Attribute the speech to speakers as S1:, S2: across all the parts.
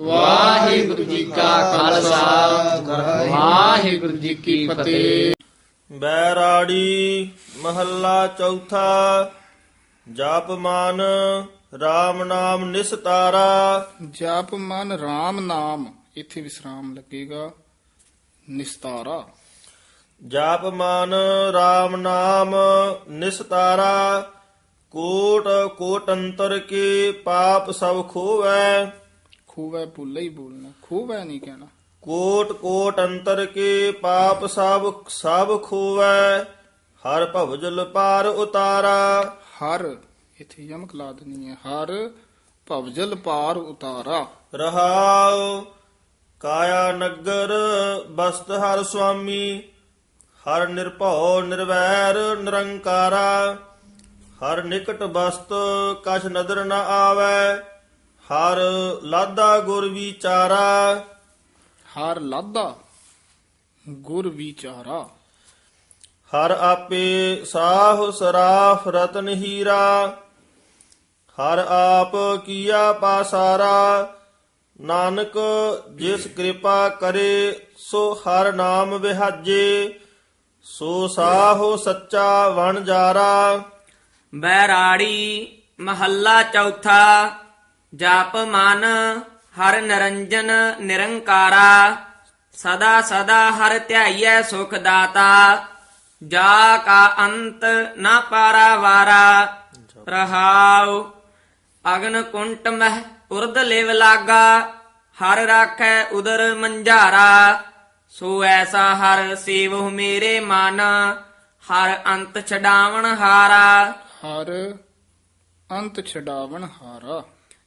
S1: ਵਾਹਿਗੁਰੂ ਜੀ ਕਾ ਖਾਲਸਾ। ਵਾਹਿਗੁਰੂ ਜੀ ਕੀ ਫਤਿਹ।
S2: ਬੈਰਾੜੀ ਮਹੱਲਾ ਚੌਥਾ। ਜਪ ਮਨ RAM ਨਾਮ ਨਿਸਤਾਰਾ।
S3: ਜਪ ਮਨ RAM ਨਾਮ ਇੱਥੇ ਵਿਸਰਾਮ ਲੱਗੇਗਾ। ਨਿਸਤਾਰਾ।
S2: ਜਪ ਮਨ RAM ਨਾਮ ਨਿਸਤਾਰਾ। ਕੋਟ ਕੋਟ ਅੰਤਰ ਕੇ ਪਾਪ ਸਭ ਖੋਵੈ।
S3: ਖੂਵੈ ਪੁੱਲੇ ਹੀ ਬੋਲਣਾ ਖੂਵੈ ਨਹੀਂ ਕਹਿਣਾ।
S2: ਕੋਟ ਕੋਟ ਅੰਤਰ ਕੇ ਪਾਪ ਸਭ ਸਭ ਖੋਵੈ। ਹਰ ਭਵਜਲ ਪਾਰ ਉਤਾਰਾ।
S3: ਹਰ ਇੱਥੇ ਯਮਕ ਲਾ ਦੇਣੀ ਹੈ ਹਰ ਭਵਜਲ ਪਾਰ ਉਤਾਰਾ।
S2: ਰਹਾਉ ਕਾਇਆ ਨਗਰ ਬਸਤ ਹਰ ਸੁਆਮੀ। ਹਰ ਨਿਰਭਉ ਨਿਰਵੈਰ ਨਿਰੰਕਾਰਾ। ਹਰ ਨਿਕਟ ਬਸਤ ਕਛ ਨਦਰ ਨ ਆਵੈ। ਹਰ ਲਾਦਾ ਗੁਰ ਵਿਚਾਰਾ।
S3: ਹਰ ਲਾਦਾ ਗੁਰ ਵਿਚਾਰਾ।
S2: ਹਰ ਆਪੇ ਸਾਹ ਸਰਾਫ ਰਤਨ ਹੀਰਾ। ਹਰ ਆਪ ਕੀਆ ਪਾਸਾਰਾ। ਨਾਨਕ ਜਿਸ ਕਿਰਪਾ ਕਰੇ ਸੋ ਹਰ ਨਾਮ ਵਿਹਾਜੇ। ਸੋ ਸਾਹੋ ਸੱਚਾ ਵਣ ਜਾਰਾ।
S4: ਬੈਰਾੜੀ ਮਹੱਲਾ ਚੌਥਾ। ਜਪ ਮਨ ਹਰ ਨਿਰੰਜਨ ਨਿਰੰਕਾਰਾ, ਸਦਾ ਸਦਾ ਹਰ ਧਿਆਈਐ ਸੁਖ ਦਾਤਾ। ਜਾ ਕਾ ਅੰਤ ਨਾ ਪਾਰਾਵਾਰਾ, ਰਹਾਉ ਅਗਨ ਕੁੰਟ ਮਹਿ ਉਰਦ ਲਿਵ ਲਾਗਾ, ਹਰ ਰਾਖੈ ਉਦਰ ਮੰਝਾਰਾ। ਸੋ ਐਸਾ ਹਰ ਸੇਵਹੁ ਮੇਰੇ ਮਨ, ਹਰ ਅੰਤ ਛਡਾਵਣ ਹਾਰਾ।
S3: ਹਰ ਅੰਤ ਛਡਾਵਣ ਹਾਰਾ।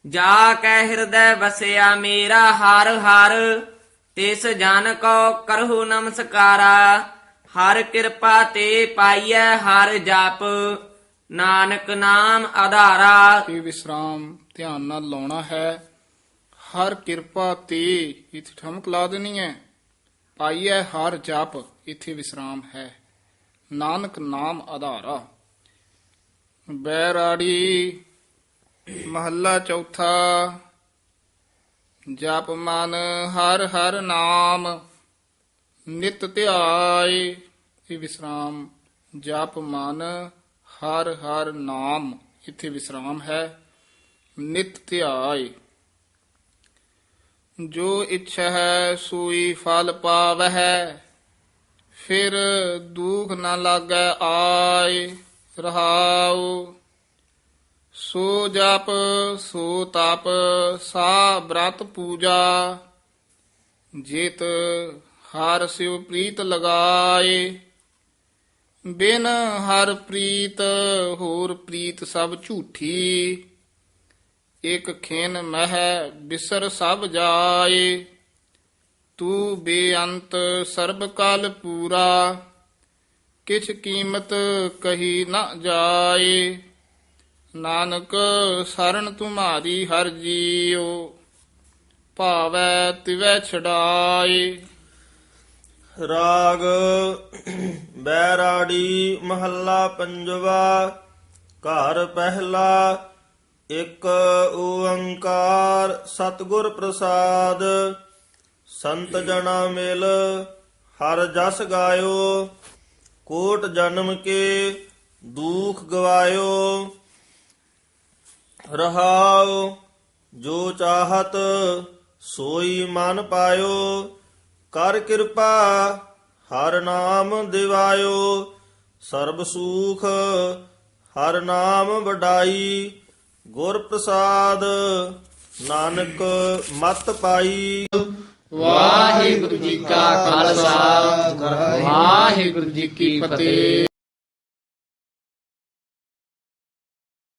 S4: ਜਾ ਕੈ ਹਿਰਦੈ ਵਸਿਆ ਮੇਰਾ ਹਰ ਹਰ, ਤਿਸ ਜਨ ਕੋ ਕਰਹੁ ਨਮਸਕਾਰਾ। ਹਰ ਕਿਰਪਾ ਤੇ ਪਾਈਐ ਹਰ ਜਪ, ਨਾਨਕ ਨਾਮ ਆਧਾਰਾ
S3: ਇਹ ਵਿਸਰਾਮ ਧਿਆਨ ਨਾਲ ਲਾਉਣਾ ਹੈ। ਹਰ ਕਿਰਪਾ ਤੇ ਇਥੇ ਠਮਕ ਲਾ ਦੇਣੀ ਹੈ। ਪਾਈਐ ਹਰ ਜਪ, ਇਥੇ ਵਿਸਰਾਮ ਹੈ। ਨਾਨਕ ਨਾਮ ਆਧਾਰਾ ਬੈਰਾੜੀ ਮਹੱਲਾ ਚੌਥਾ। ਜਪ ਮਨ ਹਰ ਹਰ ਨਾਮ, ਨਿਤ ਧਿਆਏ। ਇਹ ਵਿਸਰਾਮ। ਜਪ ਮਨ ਹਰ ਹਰ ਨਾਮ, ਇੱਥੇ ਵਿਸਰਾਮ ਹੈ। ਨਿਤ ਧਿਆਏ। ਜੋ ਇੱਛਾ ਹੈ ਸੂਈ ਫਲ ਪਾਵਹਿ, ਫਿਰ ਦੁਖ ਨਾ ਲਾਗੈ ਆਏ। ਰਹਾਉ। ਸੋ ਜਪ, ਸੋ ਤਪ, ਸਾ ਬ੍ਰਤ ਪੂਜਾ, ਜਿਤ ਹਰ ਸਿਵ ਪ੍ਰੀਤ ਲਗਾਏ। ਬਿਨ ਹਰ ਪ੍ਰੀਤ ਹੋਰ ਪ੍ਰੀਤ ਸਭ ਝੂਠੀ, ਇਕ ਖੇਨ ਮਹਿ ਬਿਸਰ ਸਭ ਜਾਏ। ਤੂੰ ਬੇਅੰਤ ਸਰਬ ਕਾਲ ਪੂਰਾ, ਕਿਛ ਕੀਮਤ ਕਹੀ ਨਾ ਜਾਏ। ਨਾਨਕ ਸਰਨ ਤੁਮਾਰੀ ਹਰ ਜੀਉ, ਭਾਵੈ ਤਿਵੈ ਛਡਾਏ।
S2: ਰਾਗ, ਬੈਰਾੜੀ, ਮਹੱਲਾ ਪੰਜਵਾ, ਘਰ ਪਹਿਲਾ, ਇਕ ਓੰਕਾਰ ਸਤਿਗੁਰ ਪ੍ਰਸਾਦ। ਸੰਤ ਜਨਾ ਮਿਲ, ਹਰ ਜਸ ਗਾਇਓ, ਕੋਟ ਜਨਮ ਕੇ, ਦੁਖ ਗਵਾਇਓ। ਰਹਾਉ, ਜੋ ਚਾਹਤ ਸੋਈ ਮਨ ਪਾਇਓ, ਕਰ ਕਿਰਪਾ ਹਰ ਨਾਮ ਦਿਵਾਇਓ। ਸਰਬ ਸੂਖ ਹਰ ਨਾਮ ਵਡਾਈ, ਗੁਰ ਪ੍ਰਸਾਦ ਨਾਨਕ ਮਤ ਪਾਈ।
S1: ਵਾਹਿਗੁਰੂ ਜੀ ਕਾ ਖਾਲਸਾ, ਵਾਹਿਗੁਰੂ ਜੀ ਕੀ ਫਤਿਹ।